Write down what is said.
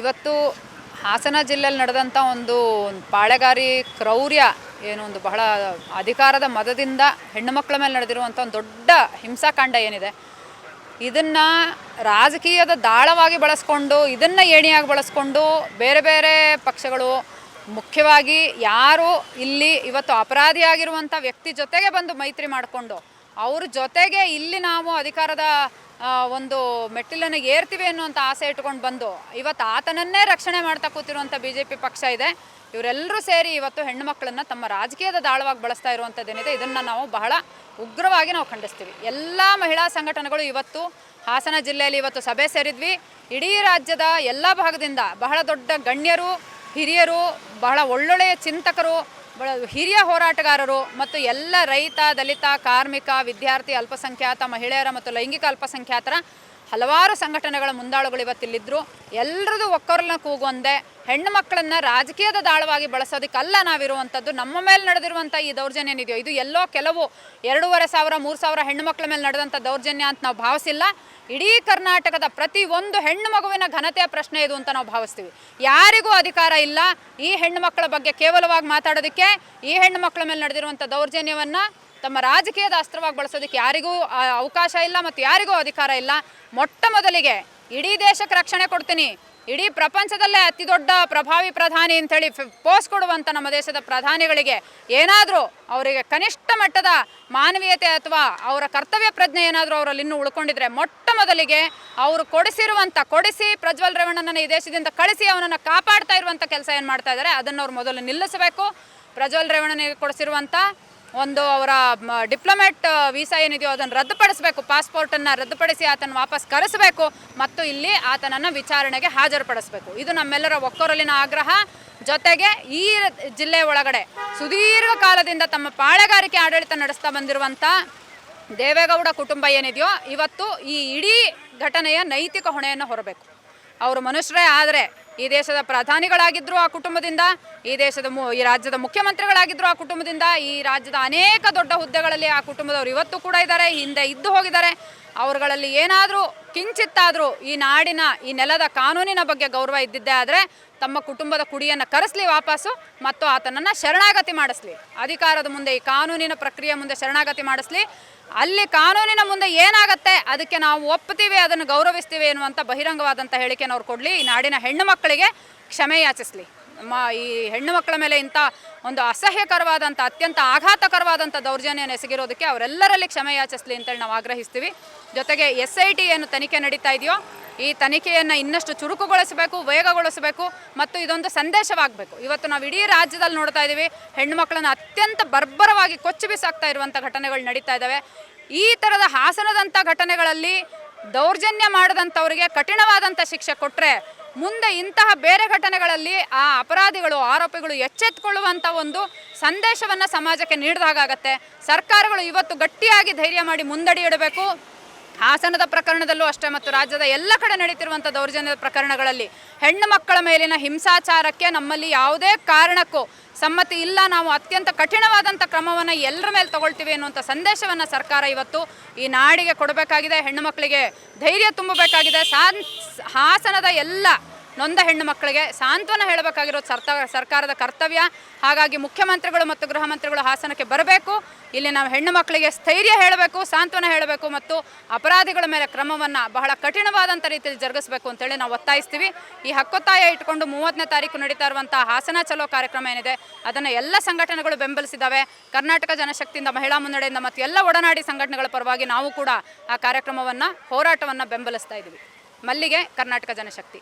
ಇವತ್ತು ಹಾಸನ ಜಿಲ್ಲೆಯಲ್ಲಿ ನಡೆದಂಥ ಒಂದು ಪಾಳೆಗಾರಿ ಕ್ರೌರ್ಯ ಏನು ಒಂದು ಬಹಳ ಅಧಿಕಾರದ ಮದದಿಂದ ಹೆಣ್ಣು ಮಕ್ಕಳ ಮೇಲೆ ನಡೆದಿರುವಂಥ ಒಂದು ದೊಡ್ಡ ಹಿಂಸಾಕಾಂಡ ಏನಿದೆ, ಇದನ್ನು ರಾಜಕೀಯದ ದಾಳವಾಗಿ ಬಳಸ್ಕೊಂಡು, ಇದನ್ನು ಏಣಿಯಾಗಿ ಬಳಸ್ಕೊಂಡು ಬೇರೆ ಬೇರೆ ಪಕ್ಷಗಳು ಮುಖ್ಯವಾಗಿ ಯಾರು ಇಲ್ಲಿ ಇವತ್ತು ಅಪರಾಧಿಯಾಗಿರುವಂಥ ವ್ಯಕ್ತಿ ಜೊತೆಗೆ ಬಂದು ಮೈತ್ರಿ ಮಾಡಿಕೊಂಡು, ಅವ್ರ ಜೊತೆಗೆ ಇಲ್ಲಿ ನಾವು ಅಧಿಕಾರದ ಒಂದು ಮೆಟ್ಟಿಲನ್ನು ಏರ್ತೀವಿ ಅನ್ನುವಂಥ ಆಸೆ ಇಟ್ಕೊಂಡು ಬಂದು ಇವತ್ತು ಆತನನ್ನೇ ರಕ್ಷಣೆ ಮಾಡ್ತಾ ಕೂತಿರುವಂಥ ಬಿ ಜೆ ಪಿ ಪಕ್ಷ ಇದೆ. ಇವರೆಲ್ಲರೂ ಸೇರಿ ಇವತ್ತು ಹೆಣ್ಣು ಮಕ್ಕಳನ್ನು ತಮ್ಮ ರಾಜಕೀಯದ ದಾಳವಾಗಿ ಬಳಸ್ತಾ ಇರುವಂಥದ್ದೇನಿದೆ, ಇದನ್ನು ನಾವು ಬಹಳ ಉಗ್ರವಾಗಿ ನಾವು ಖಂಡಿಸ್ತೀವಿ. ಎಲ್ಲ ಮಹಿಳಾ ಸಂಘಟನೆಗಳು ಇವತ್ತು ಹಾಸನ ಜಿಲ್ಲೆಯಲ್ಲಿ ಇವತ್ತು ಸಭೆ ಸೇರಿದ್ವಿ. ಇಡೀ ರಾಜ್ಯದ ಎಲ್ಲ ಭಾಗದಿಂದ ಬಹಳ ದೊಡ್ಡ ಗಣ್ಯರು, ಹಿರಿಯರು, ಬಹಳ ಒಳ್ಳೊಳ್ಳೆಯ ಚಿಂತಕರು ಹಿರಿಯ ಹೋರಾಟಗಾರರು ಮತ್ತು ಎಲ್ಲ ರೈತ ದಲಿತ ಕಾರ್ಮಿಕ ವಿದ್ಯಾರ್ಥಿ ಅಲ್ಪಸಂಖ್ಯಾತ ಮಹಿಳೆಯರ ಮತ್ತು ಲೈಂಗಿಕ ಅಲ್ಪಸಂಖ್ಯಾತರ ಹಲವಾರು ಸಂಘಟನೆಗಳ ಮುಂದಾಳುಗಳು ಇವತ್ತಿಲ್ಲಿದ್ದರು ಎಲ್ಲರದು ಒಕ್ಕರನ್ನ ಕೂಗೊಂದೆ ಹೆಣ್ಣು ಮಕ್ಕಳನ್ನ ರಾಜಕೀಯದ ದಾಳವಾಗಿ ಬಳಸೋದಕ್ಕಲ್ಲ ನಾವಿರುವಂಥದ್ದು. ನಮ್ಮ ಮೇಲೆ ನಡೆದಿರುವಂಥ ಈ ದೌರ್ಜನ್ಯ ಏನಿದೆಯೋ, ಇದು ಎಲ್ಲೋ ಕೆಲವು ಎರಡೂವರೆ ಸಾವಿರ, ಮೂರು ಸಾವಿರ ಹೆಣ್ಣು ಮಕ್ಕಳ ಮೇಲೆ ನಡೆದಂಥ ದೌರ್ಜನ್ಯ ಅಂತ ನಾವು ಭಾವಿಸಿಲ್ಲ. ಇಡೀ ಕರ್ನಾಟಕದ ಪ್ರತಿ ಒಂದು ಹೆಣ್ಣು ಮಗುವಿನ ಘನತೆಯ ಪ್ರಶ್ನೆ ಇದು ಅಂತ ನಾವು ಭಾವಿಸ್ತೀವಿ. ಯಾರಿಗೂ ಅಧಿಕಾರ ಇಲ್ಲ. ಈ ಹೆಣ್ಣು ಮಕ್ಕಳ ಬಗ್ಗೆ ಕೇವಲವಾಗಿ ಮಾತಾಡೋದಕ್ಕೆ ಈ ಹೆಣ್ಣು ಮಕ್ಕಳ ಮೇಲೆ ನಡೆದಿರುವಂಥ ದೌರ್ಜನ್ಯವನ್ನು ತಮ್ಮ ರಾಜಕೀಯದ ಅಸ್ತ್ರವಾಗಿ ಬಳಸೋದಕ್ಕೆ ಯಾರಿಗೂ ಅವಕಾಶ ಇಲ್ಲ ಮತ್ತು ಯಾರಿಗೂ ಅಧಿಕಾರ ಇಲ್ಲ. ಮೊಟ್ಟ ಮೊದಲಿಗೆ ಇಡೀ ದೇಶಕ್ಕೆ ರಕ್ಷಣೆ ಕೊಡ್ತೀನಿ. ಇಡೀ ಪ್ರಪಂಚದಲ್ಲೇ ಅತಿ ದೊಡ್ಡ ಪ್ರಭಾವಿ ಪ್ರಧಾನಿ ಅಂತೇಳಿ ಪೋಸ್ಟ್ ಕೊಡುವಂಥ ನಮ್ಮ ದೇಶದ ಪ್ರಧಾನಿಗಳಿಗೆ ಏನಾದರೂ ಅವರಿಗೆ ಕನಿಷ್ಠ ಮಟ್ಟದ ಮಾನವೀಯತೆ ಅಥವಾ ಅವರ ಕರ್ತವ್ಯ ಪ್ರಜ್ಞೆ ಏನಾದರೂ ಅವರಲ್ಲಿ ಇನ್ನೂ ಉಳ್ಕೊಂಡಿದ್ರೆ ಮೊಟ್ಟ ಮೊದಲಿಗೆ ಅವರು ಕೊಡಿಸಿರುವಂಥ, ಕೊಡಿಸಿ ಪ್ರಜ್ವಲ್ ರೇವಣ್ಣನನ್ನು ಈ ದೇಶದಿಂದ ಕಳಿಸಿ ಅವನನ್ನು ಕಾಪಾಡ್ತಾ ಇರುವಂಥ ಕೆಲಸ ಏನು ಮಾಡ್ತಾ ಇದ್ದಾರೆ, ಅದನ್ನು ಅವ್ರು ಮೊದಲು ನಿಲ್ಲಿಸಬೇಕು. ಪ್ರಜ್ವಲ್ ರೇವಣ್ಣನಿಗೆ ಕೊಡಿಸಿರುವಂಥ ಒಂದು ಅವರ ಡಿಪ್ಲೊಮೆಟ್ ವೀಸಾ ಏನಿದೆಯೋ ಅದನ್ನು ರದ್ದುಪಡಿಸಬೇಕು. ಪಾಸ್ಪೋರ್ಟನ್ನು ರದ್ದುಪಡಿಸಿ ಆತನ ವಾಪಸ್ ಕರೆಸಬೇಕು ಮತ್ತು ಇಲ್ಲಿ ಆತನನ್ನು ವಿಚಾರಣೆಗೆ ಹಾಜರುಪಡಿಸಬೇಕು. ಇದು ನಮ್ಮೆಲ್ಲರ ಒಕ್ಕೊರಲಿನ ಆಗ್ರಹ. ಜೊತೆಗೆ ಈ ಜಿಲ್ಲೆ ಒಳಗಡೆ ಸುದೀರ್ಘ ಕಾಲದಿಂದ ತಮ್ಮ ಪಾಳೆಗಾರಿಕೆ ಆಡಳಿತ ನಡೆಸ್ತಾ ಬಂದಿರುವಂಥ ದೇವೇಗೌಡ ಕುಟುಂಬ ಏನಿದೆಯೋ ಇವತ್ತು ಈ ಇಡೀ ಘಟನೆಯ ನೈತಿಕ ಹೊಣೆಯನ್ನು ಹೊರಬೇಕು. ಅವರು ಮನುಷ್ಯರೇ, ಆದರೆ ಈ ದೇಶದ ಪ್ರಧಾನಿಗಳಾಗಿದ್ದರು ಆ ಕುಟುಂಬದಿಂದ, ಈ ದೇಶದ ಮು, ಈ ರಾಜ್ಯದ ಮುಖ್ಯಮಂತ್ರಿಗಳಾಗಿದ್ದರು ಆ ಕುಟುಂಬದಿಂದ, ಈ ರಾಜ್ಯದ ಅನೇಕ ದೊಡ್ಡ ಹುದ್ದೆಗಳಲ್ಲಿ ಆ ಕುಟುಂಬದವರು ಇವತ್ತು ಕೂಡ ಇದ್ದಾರೆ, ಹಿಂದೆ ಇದ್ದು ಹೋಗಿದ್ದಾರೆ. ಅವರುಗಳಲ್ಲಿ ಏನಾದರೂ ಕಿಂಚಿತ್ತಾದರೂ ಈ ನಾಡಿನ, ಈ ನೆಲದ ಕಾನೂನಿನ ಬಗ್ಗೆ ಗೌರವ ಇದ್ದಿದ್ದೇ ಆದರೆ, ತಮ್ಮ ಕುಟುಂಬದ ಕುಡಿಯನ್ನು ಕರೆಸಲಿ ವಾಪಸ್ಸು, ಮತ್ತು ಆತನನ್ನು ಶರಣಾಗತಿ ಮಾಡಿಸ್ಲಿ. ಅಧಿಕಾರದ ಮುಂದೆ ಈ ಕಾನೂನಿನ ಪ್ರಕ್ರಿಯೆ ಮುಂದೆ ಶರಣಾಗತಿ ಮಾಡಿಸ್ಲಿ. ಅಲ್ಲಿ ಕಾನೂನಿನ ಮುಂದೆ ಏನಾಗುತ್ತೆ, ಅದಕ್ಕೆ ನಾವು ಒಪ್ಪುತ್ತೀವಿ ಅದನ್ನು ಗೌರವಿಸ್ತೀವಿ ಎನ್ನುವಂಥ ಬಹಿರಂಗವಾದಂಥ ಹೇಳಿಕೆಯನ್ನು ಅವ್ರು ಕೊಡಲಿ. ಈ ನಾಡಿನ ಹೆಣ್ಣು ಮಕ್ಕಳಿಗೆ ಕ್ಷಮೆ ಯಾಚಿಸಲಿ. ನಮ್ಮ ಈ ಹೆಣ್ಣು ಮಕ್ಕಳ ಮೇಲೆ ಇಂಥ ಒಂದು ಅಸಹ್ಯಕರವಾದಂಥ, ಅತ್ಯಂತ ಆಘಾತಕರವಾದಂಥ ದೌರ್ಜನ್ಯ ಎಸಗಿರೋದಕ್ಕೆ ಅವರೆಲ್ಲರಲ್ಲಿ ಕ್ಷಮೆ ಯಾಚಿಸಲಿ ಅಂತೇಳಿ ನಾವು ಆಗ್ರಹಿಸ್ತೀವಿ. ಜೊತೆಗೆ ಎಸ್ ಐ ಟಿ ಏನು ತನಿಖೆ ನಡೀತಾ ಇದೆಯೋ ಈ ತನಿಖೆಯನ್ನು ಇನ್ನಷ್ಟು ಚುರುಕುಗೊಳಿಸಬೇಕು, ವೇಗಗೊಳಿಸಬೇಕು ಮತ್ತು ಇದೊಂದು ಸಂದೇಶವಾಗಬೇಕು. ಇವತ್ತು ನಾವು ಇಡೀ ರಾಜ್ಯದಲ್ಲಿ ನೋಡ್ತಾ ಇದ್ದೀವಿ ಹೆಣ್ಣು ಮಕ್ಕಳನ್ನು ಅತ್ಯಂತ ಬರ್ಬರವಾಗಿ ಕೊಚ್ಚು ಬಿಸಾಕ್ತಾ ಇರುವಂಥ ಘಟನೆಗಳು ನಡೀತಾ ಇದ್ದಾವೆ. ಈ ಥರದ ಹಾಸನದಂಥ ಘಟನೆಗಳಲ್ಲಿ ದೌರ್ಜನ್ಯ ಮಾಡಿದಂಥವರಿಗೆ ಕಠಿಣವಾದಂಥ ಶಿಕ್ಷೆ ಕೊಟ್ಟರೆ ಮುಂದೆ ಇಂತಹ ಬೇರೆ ಘಟನೆಗಳಲ್ಲಿ ಆ ಅಪರಾಧಿಗಳು, ಆರೋಪಿಗಳು ಎಚ್ಚೆತ್ತುಕೊಳ್ಳುವಂಥ ಒಂದು ಸಂದೇಶವನ್ನು ಸಮಾಜಕ್ಕೆ ನೀಡಿದಾಗತ್ತೆ ಸರ್ಕಾರಗಳು ಇವತ್ತು ಗಟ್ಟಿಯಾಗಿ ಧೈರ್ಯ ಮಾಡಿ ಮುಂದಡಿ ಇಡಬೇಕು. ಹಾಸನದ ಪ್ರಕರಣದಲ್ಲೂ ಅಷ್ಟೇ ಮತ್ತು ರಾಜ್ಯದ ಎಲ್ಲ ಕಡೆ ನಡೀತಿರುವಂಥ ದೌರ್ಜನ್ಯದ ಪ್ರಕರಣಗಳಲ್ಲಿ ಹೆಣ್ಣು ಮಕ್ಕಳ ಮೇಲಿನ ಹಿಂಸಾಚಾರಕ್ಕೆ ನಮ್ಮಲ್ಲಿ ಯಾವುದೇ ಕಾರಣಕ್ಕೂ ಸಮ್ಮತಿ ಇಲ್ಲ. ನಾವು ಅತ್ಯಂತ ಕಠಿಣವಾದಂಥ ಕ್ರಮವನ್ನು ಎಲ್ಲರ ಮೇಲೆ ತಗೊಳ್ತೀವಿ ಅನ್ನುವಂಥ ಸಂದೇಶವನ್ನು ಸರ್ಕಾರ ಇವತ್ತು ಈ ನಾಡಿಗೆ ಕೊಡಬೇಕಾಗಿದೆ. ಹೆಣ್ಣು ಮಕ್ಕಳಿಗೆ ಧೈರ್ಯ ತುಂಬಬೇಕಾಗಿದೆ. ಸಾನ್ ಹಾಸನದ ಎಲ್ಲ ನೊಂದ ಹೆಣ್ಣು ಮಕ್ಕಳಿಗೆ ಸಾಂತ್ವನ ಹೇಳಬೇಕಾಗಿರೋದು ಸರ್ತ, ಸರ್ಕಾರದ ಕರ್ತವ್ಯ. ಹಾಗಾಗಿ ಮುಖ್ಯಮಂತ್ರಿಗಳು ಮತ್ತು ಗೃಹ ಮಂತ್ರಿಗಳು ಹಾಸನಕ್ಕೆ ಬರಬೇಕು. ಇಲ್ಲಿ ನಾವು ಹೆಣ್ಣು ಮಕ್ಕಳಿಗೆ ಸ್ಥೈರ್ಯ ಹೇಳಬೇಕು, ಸಾಂತ್ವನ ಹೇಳಬೇಕು ಮತ್ತು ಅಪರಾಧಿಗಳ ಮೇಲೆ ಕ್ರಮವನ್ನು ಬಹಳ ಕಠಿಣವಾದಂಥ ರೀತಿಯಲ್ಲಿ ಜರುಗಿಸಬೇಕು ಅಂತೇಳಿ ನಾವು ಒತ್ತಾಯಿಸ್ತೀವಿ. ಈ ಹಕ್ಕೊತ್ತಾಯ ಇಟ್ಕೊಂಡು ಮೂವತ್ತನೇ ತಾರೀಕು ನಡೀತಾ ಇರುವಂಥ ಹಾಸನ ಚಲೋ ಕಾರ್ಯಕ್ರಮ ಏನಿದೆ, ಅದನ್ನು ಎಲ್ಲ ಸಂಘಟನೆಗಳು ಬೆಂಬಲಿಸಿದ್ದಾವೆ ಕರ್ನಾಟಕ ಜನಶಕ್ತಿಯಿಂದ, ಮಹಿಳಾ ಮುನ್ನಡೆಯಿಂದ ಮತ್ತು ಎಲ್ಲ ಒಡನಾಡಿ ಸಂಘಟನೆಗಳ ಪರವಾಗಿ ನಾವು ಕೂಡ ಆ ಕಾರ್ಯಕ್ರಮವನ್ನು, ಹೋರಾಟವನ್ನು ಬೆಂಬಲಿಸ್ತಾ ಇದ್ದೀವಿ. ಮಲ್ಲಿಗೆ, ಕರ್ನಾಟಕ ಜನಶಕ್ತಿ.